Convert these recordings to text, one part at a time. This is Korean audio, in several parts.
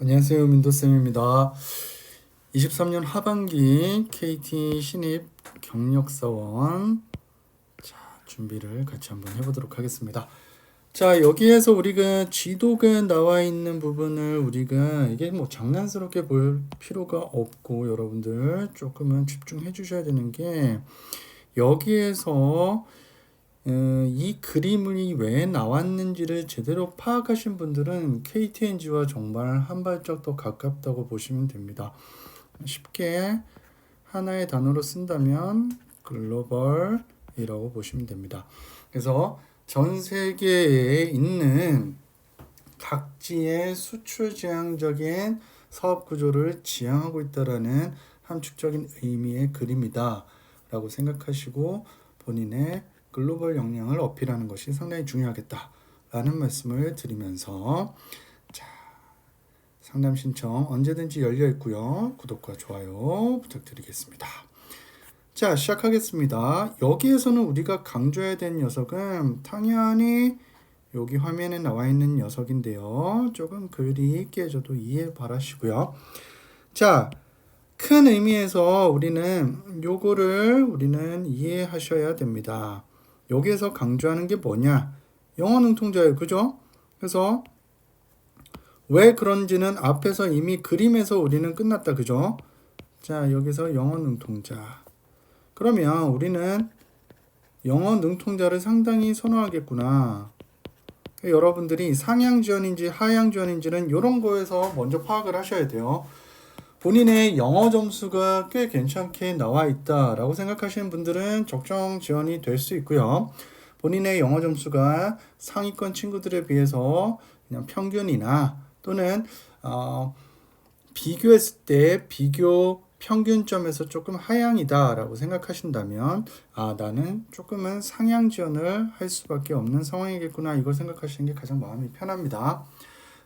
안녕하세요. 민도쌤입니다. 23년 하반기 KT 신입 경력사원 자, 준비를 같이 한번 해보도록 하겠습니다. 자, 여기에서 우리가 지도가 나와 있는 부분을 우리가 이게 뭐 장난스럽게 볼 필요가 없고 여러분들 조금은 집중해 주셔야 되는 게 여기에서 어, 이 그림이 왜 나왔는지를 제대로 파악하신 분들은 KTNG와 정말 한 발짝 더 가깝다고 보시면 됩니다. 쉽게 하나의 단어로 쓴다면 글로벌이라고 보시면 됩니다. 그래서 전 세계에 있는 각지의 수출 지향적인 사업 구조를 지향하고 있다라는 함축적인 의미의 그림이다라고 생각하시고 본인의 글로벌 역량을 어필하는 것이 상당히 중요하겠다라는 말씀을 드리면서 자 상담 신청 언제든지 열려 있고요 구독과 좋아요 부탁드리겠습니다. 자 시작하겠습니다. 여기에서는 우리가 강조해야 될 녀석은 당연히 여기 화면에 나와 있는 녀석인데요. 조금 글이 깨져도 이해 바라시고요. 자, 큰 의미에서 우리는 요거를 우리는 이해하셔야 됩니다. 여기에서 강조하는 게 뭐냐? 영어 능통자예요. 그죠? 그래서 왜 그런지는 앞에서 이미 그림에서 우리는 끝났다. 그죠? 자, 여기서 영어 능통자. 그러면 우리는 영어 능통자를 상당히 선호하겠구나. 여러분들이 상향 지원인지 하향 지원인지는 이런 거에서 먼저 파악을 하셔야 돼요. 본인의 영어 점수가 꽤 괜찮게 나와 있다라고 생각하시는 분들은 적정 지원이 될 수 있고요. 본인의 영어 점수가 상위권 친구들에 비해서 그냥 평균이나 또는 어, 비교했을 때 비교 평균점에서 조금 하향이다라고 생각하신다면 아 나는 조금은 상향 지원을 할 수밖에 없는 상황이겠구나 이걸 생각하시는 게 가장 마음이 편합니다.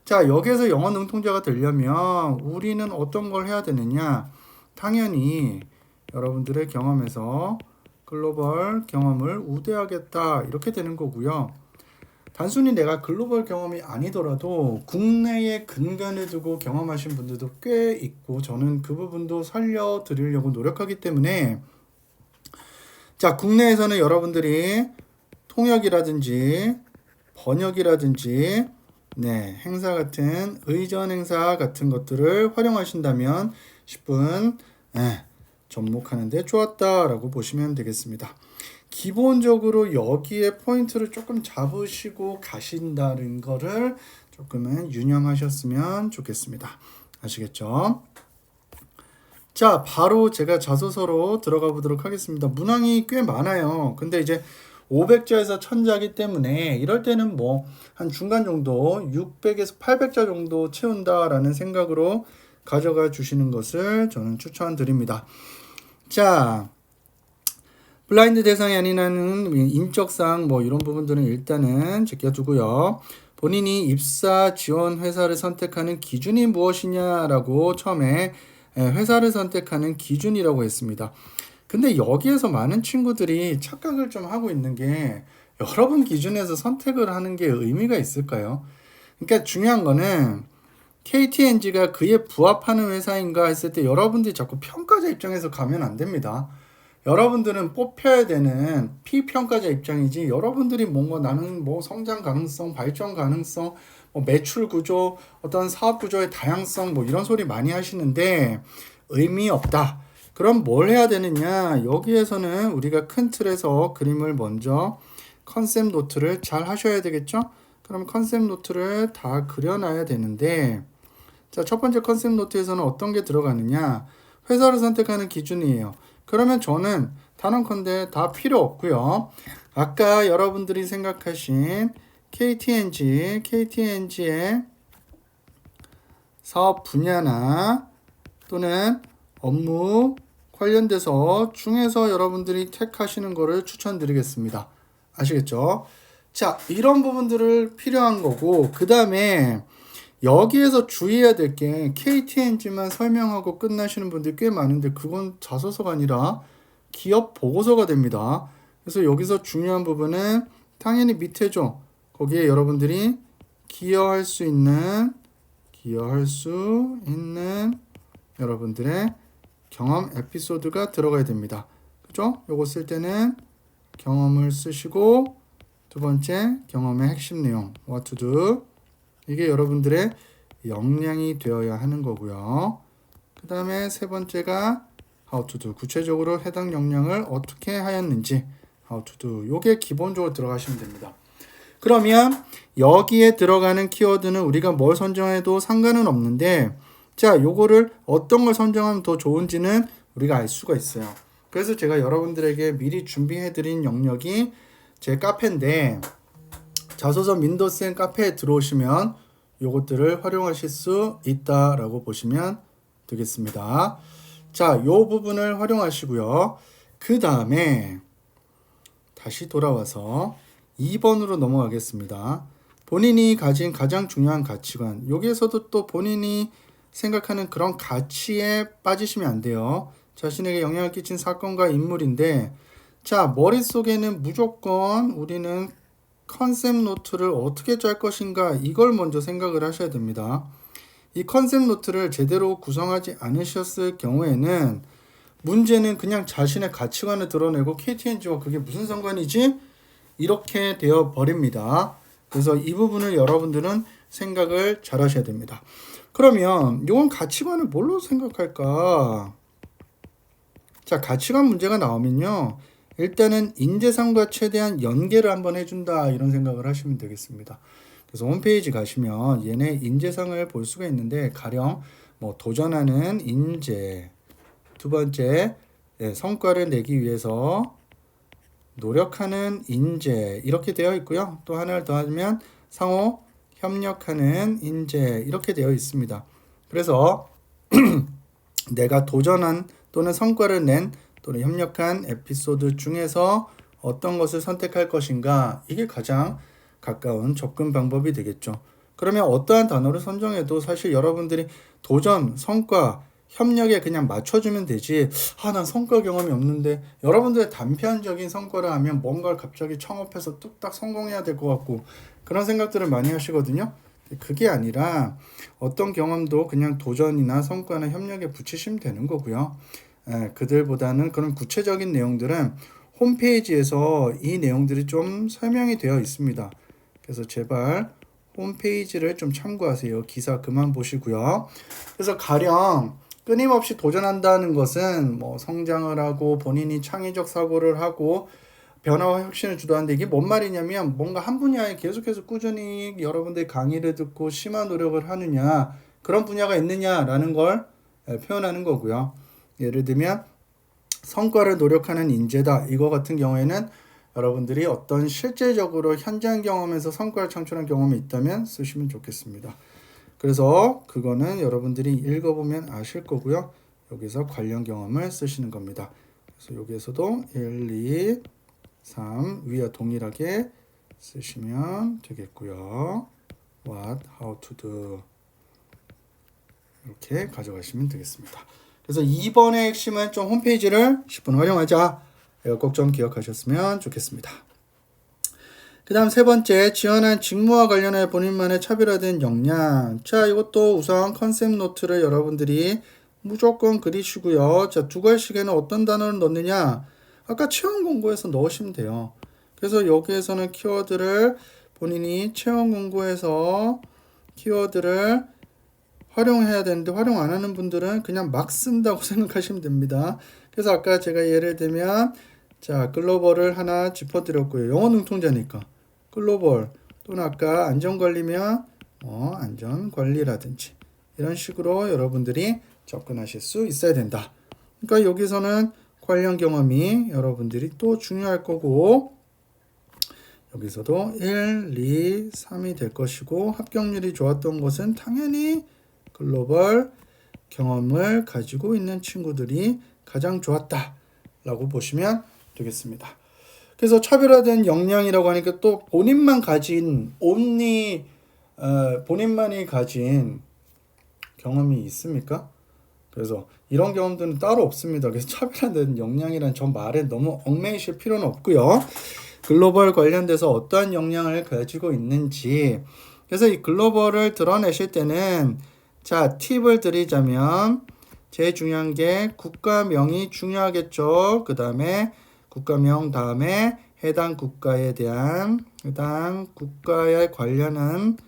자, 여기에서 영어 능통자가 되려면 우리는 어떤 걸 해야 되느냐? 당연히 여러분들의 경험에서 글로벌 경험을 우대하겠다. 이렇게 되는 거고요. 단순히 내가 글로벌 경험이 아니더라도 국내에 근간을 두고 경험하신 분들도 꽤 있고 저는 그 부분도 살려드리려고 노력하기 때문에 자, 국내에서는 여러분들이 통역이라든지 번역이라든지 네, 행사 같은 의전 행사 같은 것들을 활용하신다면 10분 네, 접목하는데 좋았다라고 보시면 되겠습니다. 기본적으로 여기에 포인트를 조금 잡으시고 가신다는 거를 조금은 유념하셨으면 좋겠습니다. 아시겠죠? 자, 바로 제가 자소서로 들어가 보도록 하겠습니다. 문항이 꽤 많아요. 근데 이제 500자에서 1000자기 때문에 이럴 때는 뭐 한 중간 정도 600에서 800자 정도 채운다라는 생각으로 가져가 주시는 것을 저는 추천드립니다. 자, 블라인드 대상이 아니라는 인적사항 뭐 이런 부분들은 일단은 제껴두고요. 본인이 입사 지원 회사를 선택하는 기준이 무엇이냐라고 처음에 회사를 선택하는 기준이라고 했습니다. 근데 여기에서 많은 친구들이 착각을 좀 하고 있는 게 여러분 기준에서 선택을 하는 게 의미가 있을까요? 그러니까 중요한 거는 KTNG가 그에 부합하는 회사인가 했을 때 여러분들이 자꾸 평가자 입장에서 가면 안 됩니다. 여러분들은 뽑혀야 되는 피평가자 입장이지 여러분들이 뭔가 나는 뭐 성장 가능성, 발전 가능성, 뭐 매출 구조, 어떤 사업 구조의 다양성 뭐 이런 소리 많이 하시는데 의미 없다. 그럼 뭘 해야 되느냐? 여기에서는 우리가 큰 틀에서 그림을 먼저 컨셉 노트를 잘 하셔야 되겠죠? 그럼 컨셉 노트를 다 그려놔야 되는데 자, 첫 번째 컨셉 노트에서는 어떤 게 들어가느냐? 회사를 선택하는 기준이에요. 그러면 저는 단언컨대 다 필요 없고요. 아까 여러분들이 생각하신 KTNG, KTNG의 사업 분야나 또는 업무 관련돼서 중에서 여러분들이 택하시는 거를 추천드리겠습니다. 아시겠죠? 자, 이런 부분들을 필요한 거고, 그 다음에 여기에서 주의해야 될 게 KTNG만 설명하고 끝나시는 분들이 꽤 많은데 그건 자소서가 아니라 기업 보고서가 됩니다. 그래서 여기서 중요한 부분은 당연히 밑에죠. 거기에 여러분들이 기여할 수 있는 기여할 수 있는 여러분들의 경험 에피소드가 들어가야 됩니다. 그죠? 요거 쓸 때는 경험을 쓰시고 두 번째 경험의 핵심 내용 what to do 이게 여러분들의 역량이 되어야 하는 거고요. 그 다음에 세 번째가 how to do 구체적으로 해당 역량을 어떻게 하였는지 how to do 요게 기본적으로 들어가시면 됩니다. 그러면 여기에 들어가는 키워드는 우리가 뭘 선정해도 상관은 없는데 자 요거를 어떤 걸 선정하면 더 좋은지는 우리가 알 수가 있어요. 그래서 제가 여러분들에게 미리 준비해 드린 영역이 제 카페인데 자소서 민도쌤 카페에 들어오시면 요것들을 활용하실 수 있다라고 보시면 되겠습니다. 자, 요 부분을 활용하시고요. 그 다음에 다시 돌아와서 2번으로 넘어가겠습니다. 본인이 가진 가장 중요한 가치관. 여기에서도 또 본인이 생각하는 그런 가치에 빠지시면 안 돼요. 자신에게 영향을 끼친 사건과 인물인데, 자, 머릿속에는 무조건 우리는 컨셉 노트를 어떻게 짤 것인가, 이걸 먼저 생각을 하셔야 됩니다. 이 컨셉 노트를 제대로 구성하지 않으셨을 경우에는 문제는 그냥 자신의 가치관을 드러내고 KTNG와 그게 무슨 상관이지? 이렇게 되어 버립니다. 그래서 이 부분을 여러분들은 생각을 잘 하셔야 됩니다. 그러면 이건 가치관을 뭘로 생각할까? 자, 가치관 문제가 나오면요. 일단은 인재상과 최대한 연계를 한번 해준다 이런 생각을 하시면 되겠습니다. 그래서 홈페이지 가시면 얘네 인재상을 볼 수가 있는데 가령 뭐 도전하는 인재 두 번째 네, 성과를 내기 위해서 노력하는 인재 이렇게 되어 있고요. 또 하나를 더하면 상호 협력하는 인재 이렇게 되어 있습니다. 그래서 내가 도전한 또는 성과를 낸 또는 협력한 에피소드 중에서 어떤 것을 선택할 것인가 이게 가장 가까운 접근 방법이 되겠죠. 그러면 어떠한 단어를 선정해도 사실 여러분들이 도전, 성과, 협력에 그냥 맞춰주면 되지. 아, 난 성과 경험이 없는데 여러분들의 단편적인 성과를 하면 뭔가를 갑자기 창업해서 뚝딱 성공해야 될 것 같고 그런 생각들을 많이 하시거든요. 그게 아니라 어떤 경험도 그냥 도전이나 성과나 협력에 붙이시면 되는 거고요. 에, 그들보다는 그런 구체적인 내용들은 홈페이지에서 이 내용들이 좀 설명이 되어 있습니다. 그래서 제발 홈페이지를 좀 참고하세요. 기사 그만 보시고요. 그래서 가령 끊임없이 도전한다는 것은 뭐 성장을 하고 본인이 창의적 사고를 하고 변화와 혁신을 주도하는데 이게 뭔 말이냐면 뭔가 한 분야에 계속해서 꾸준히 여러분들이 강의를 듣고 심한 노력을 하느냐 그런 분야가 있느냐라는 걸 예, 표현하는 거고요. 예를 들면 성과를 노력하는 인재다 이거 같은 경우에는 여러분들이 어떤 실제적으로 현장 경험에서 성과를 창출한 경험이 있다면 쓰시면 좋겠습니다. 그래서 그거는 여러분들이 읽어보면 아실 거고요. 여기서 관련 경험을 쓰시는 겁니다. 그래서 여기에서도 1, 2, 3 위와 동일하게 쓰시면 되겠고요. What, how to do 이렇게 가져가시면 되겠습니다. 그래서 2번의 핵심은 좀 홈페이지를 10분 활용하자. 이거 꼭 좀 기억하셨으면 좋겠습니다. 그 다음 세 번째, 지원한 직무와 관련해 본인만의 차별화된 역량. 자, 이것도 우선 컨셉 노트를 여러분들이 무조건 그리시고요. 자, 두 글씨에는 어떤 단어를 넣느냐? 아까 체험 공고에서 넣으시면 돼요. 그래서 여기에서는 키워드를 본인이 체험 공고에서 키워드를 활용해야 되는데 활용 안 하는 분들은 그냥 막 쓴다고 생각하시면 됩니다. 그래서 아까 제가 예를 들면 자 글로벌을 하나 짚어드렸고요. 영어 능통자니까 글로벌 또는 아까 안전관리면 뭐 안전관리라든지 이런 식으로 여러분들이 접근하실 수 있어야 된다. 그러니까 여기서는 관련 경험이 여러분들이 또 중요할 거고 여기서도 1, 2, 3이 될 것이고 합격률이 좋았던 것은 당연히 글로벌 경험을 가지고 있는 친구들이 가장 좋았다라고 보시면 되겠습니다. 그래서 차별화된 역량이라고 하니까 또 본인만 가진 온리 어, 본인만이 가진 경험이 있습니까? 그래서 이런 경험들은 따로 없습니다. 그래서 차별화된 역량이란 저 말에 너무 얽매이실 필요는 없고요. 글로벌 관련돼서 어떠한 역량을 가지고 있는지 그래서 이 글로벌을 드러내실 때는 자, 팁을 드리자면 제일 중요한 게 국가명이 중요하겠죠. 그 다음에 국가명 다음에 해당 국가에 대한 해당 국가에 관련한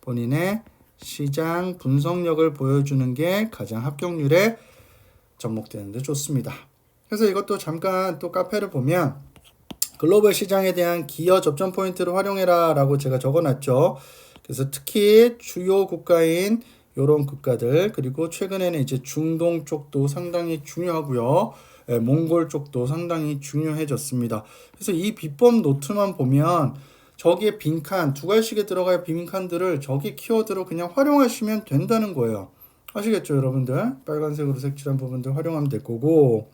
본인의 시장 분석력을 보여주는 게 가장 합격률에 접목되는데 좋습니다. 그래서 이것도 잠깐 또 카페를 보면 글로벌 시장에 대한 기여 접점 포인트를 활용해라 라고 제가 적어놨죠. 그래서 특히 주요 국가인 요런 국가들 그리고 최근에는 이제 중동 쪽도 상당히 중요하고요. 예, 몽골 쪽도 상당히 중요해졌습니다. 그래서 이 비법 노트만 보면 저기에 빈칸 두 갈씩에 들어갈 빈칸들을 저기 키워드로 그냥 활용하시면 된다는 거예요. 아시겠죠, 여러분들? 빨간색으로 색칠한 부분들 활용하면 될 거고.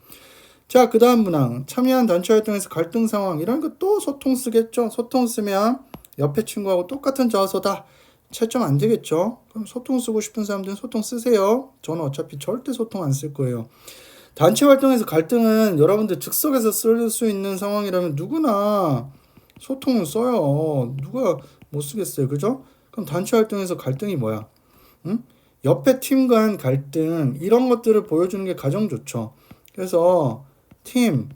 자, 그 다음 문항. 참여한 단체 활동에서 갈등 상황. 이런 거 또 소통 쓰겠죠? 소통 쓰면 옆에 친구하고 똑같은 자소다. 채점 안 되겠죠? 그럼 소통 쓰고 싶은 사람들은 소통 쓰세요. 저는 어차피 절대 소통 안 쓸 거예요. 단체 활동에서 갈등은 여러분들 즉석에서 쓸 수 있는 상황이라면 누구나 소통을 써요. 누가 못 쓰겠어요. 그죠? 그럼 단체 활동에서 갈등이 뭐야? 응? 옆에 팀 간 갈등 이런 것들을 보여주는 게 가장 좋죠. 그래서 팀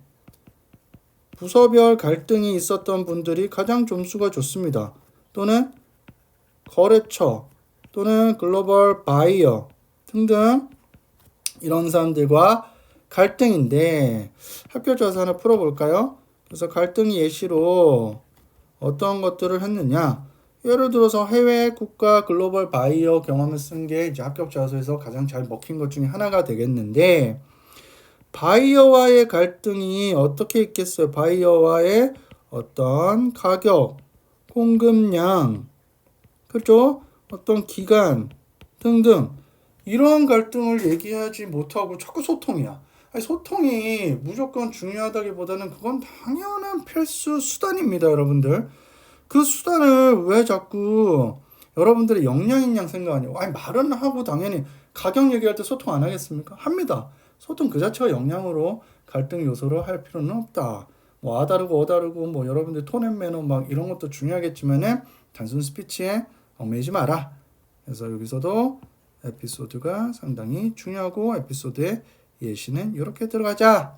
부서별 갈등이 있었던 분들이 가장 점수가 좋습니다. 또는 거래처 또는 글로벌 바이어 등등 이런 사람들과 갈등인데 조사 하나 풀어볼까요? 그래서 갈등 예시로 어떤 것들을 했느냐? 예를 들어서 해외 국가 글로벌 바이어 경험을 쓴 게 이제 합격 자소에서 가장 잘 먹힌 것 중에 하나가 되겠는데 바이어와의 갈등이 어떻게 있겠어요? 바이어와의 어떤 가격, 공급량, 그렇죠? 어떤 기간 등등 이러한 갈등을 얘기하지 못하고 자꾸 소통이야. 소통이 무조건 중요하다기보다는 그건 당연한 필수 수단입니다, 여러분들. 그 수단을 왜 자꾸 여러분들의 역량인 양 생각하냐고. 아니, 말은 하고 당연히 가격 얘기할 때 소통 안 하겠습니까? 합니다. 소통 그 자체가 역량으로 갈등 요소로 할 필요는 없다. 뭐 아다르고 어다르고 뭐 여러분들 톤앤 매너 막 이런 것도 중요하겠지만은 단순 스피치에 얽매이지 마라. 그래서 여기서도 에피소드가 상당히 중요하고 에피소드의 예시는 이렇게 들어가자.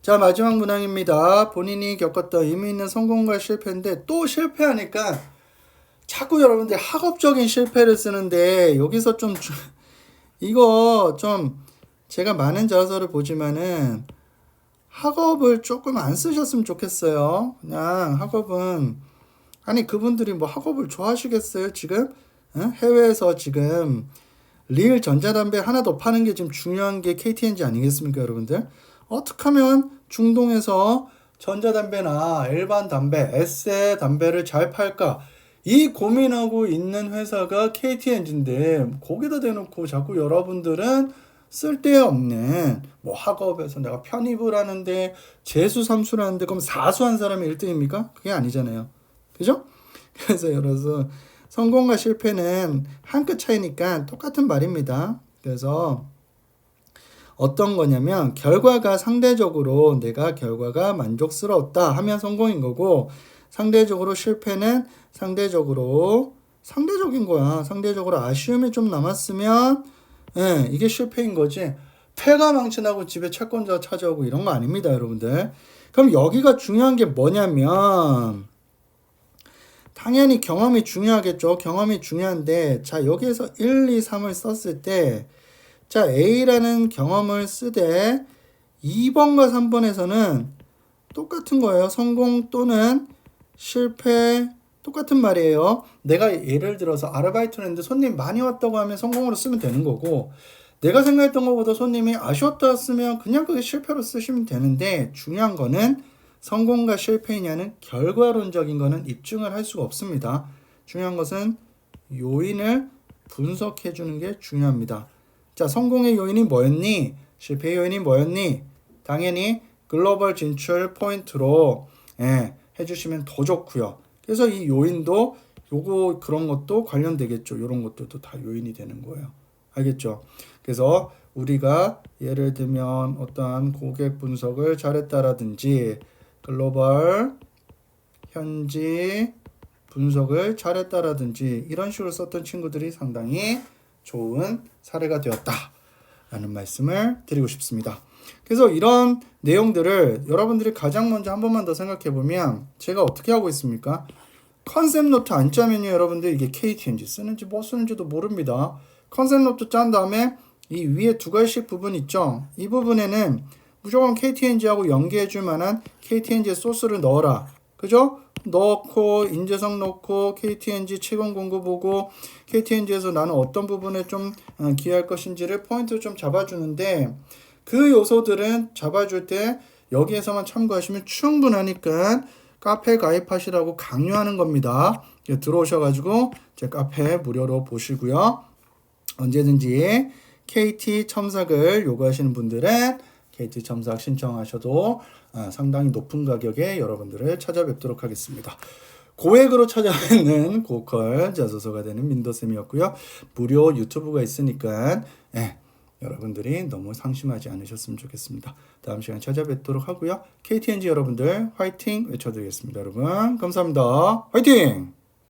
자 마지막 문항입니다. 본인이 겪었던 의미 있는 성공과 실패인데 또 실패하니까 자꾸 여러분들 학업적인 실패를 쓰는데 여기서 좀 주- 이거 좀 제가 많은 자서를 보지만은 학업을 조금 안 쓰셨으면 좋겠어요. 그냥 학업은 아니 그분들이 뭐 학업을 좋아하시겠어요 지금 응? 해외에서 지금 리을 전자담배 하나 더 파는 게 지금 중요한 게 KTNG 아니겠습니까 여러분들 어떻게 하면 중동에서 전자담배나 일반 담배 에세 담배를 잘 팔까 이 고민하고 있는 회사가 KTNG인데 거기다 대놓고 자꾸 여러분들은 쓸데없는 뭐 학업에서 내가 편입을 하는데 재수 삼수를 하는데 그럼 사수한 사람이 1등입니까? 그게 아니잖아요. 그죠? 그래서 여러분 성공과 실패는 한 끗 차이니까 똑같은 말입니다. 그래서 어떤 거냐면 결과가 상대적으로 내가 결과가 만족스러웠다 하면 성공인 거고 상대적으로 실패는 상대적으로 상대적인 거야. 상대적으로 아쉬움이 좀 남았으면 예, 이게 실패인 거지. 패가 망신하고 집에 채권자 찾아오고 이런 거 아닙니다, 여러분들. 그럼 여기가 중요한 게 뭐냐면 당연히 경험이 중요하겠죠. 경험이 중요한데 자, 여기에서 1, 2, 3을 썼을 때 자, A라는 경험을 쓰되 2번과 3번에서는 똑같은 거예요. 성공 또는 실패 똑같은 말이에요. 내가 예를 들어서 아르바이트를 했는데 손님 많이 왔다고 하면 성공으로 쓰면 되는 거고 내가 생각했던 것보다 손님이 아쉬웠다 쓰면 그냥 그게 실패로 쓰시면 되는데 중요한 거는 성공과 실패냐는 결과론적인 거는 입증을 할 수가 없습니다. 중요한 것은 요인을 분석해 주는 게 중요합니다. 자, 성공의 요인이 뭐였니? 실패의 요인이 뭐였니? 당연히 글로벌 진출 포인트로 예, 해주시면 더 좋고요. 그래서 이 요인도 요거 그런 것도 관련되겠죠. 이런 것들도 다 요인이 되는 거예요. 알겠죠? 그래서 우리가 예를 들면 어떠한 고객 분석을 잘했다라든지 글로벌 현지 분석을 잘했다라든지 이런 식으로 썼던 친구들이 상당히 좋은 사례가 되었다 라는 말씀을 드리고 싶습니다. 그래서 이런 내용들을 여러분들이 가장 먼저 한 번만 더 생각해 보면 제가 어떻게 하고 있습니까? 컨셉 노트 안 짜면요 여러분들 이게 KTNG 쓰는지 뭐 쓰는지도 모릅니다. 컨셉 노트 짠 다음에 이 위에 두 갈씩 부분 있죠. 이 부분에는 무조건 KTNG하고 연계해 줄 만한 KTNG 소스를 넣어라. 그죠? 넣고 인재성 넣고 KTNG 최근 공고 보고 KTNG에서 나는 어떤 부분에 좀 어, 기여할 것인지를 포인트를 좀 잡아주는데 그 요소들은 잡아줄 때 여기에서만 참고하시면 충분하니까 카페 가입하시라고 강요하는 겁니다. 예, 들어오셔가지고 제 카페 무료로 보시고요. 언제든지 KT 첨삭을 요구하시는 분들은 KT 첨삭 신청하셔도 아, 상당히 높은 가격에 여러분들을 찾아뵙도록 하겠습니다. 고액으로 찾아뵙는 고퀄 자소서가 되는 민도쌤이었고요. 무료 유튜브가 있으니까 예, 여러분들이 너무 상심하지 않으셨으면 좋겠습니다. 다음 시간에 찾아뵙도록 하고요. KTNG 여러분들 화이팅 외쳐드리겠습니다. 여러분 감사합니다. 화이팅!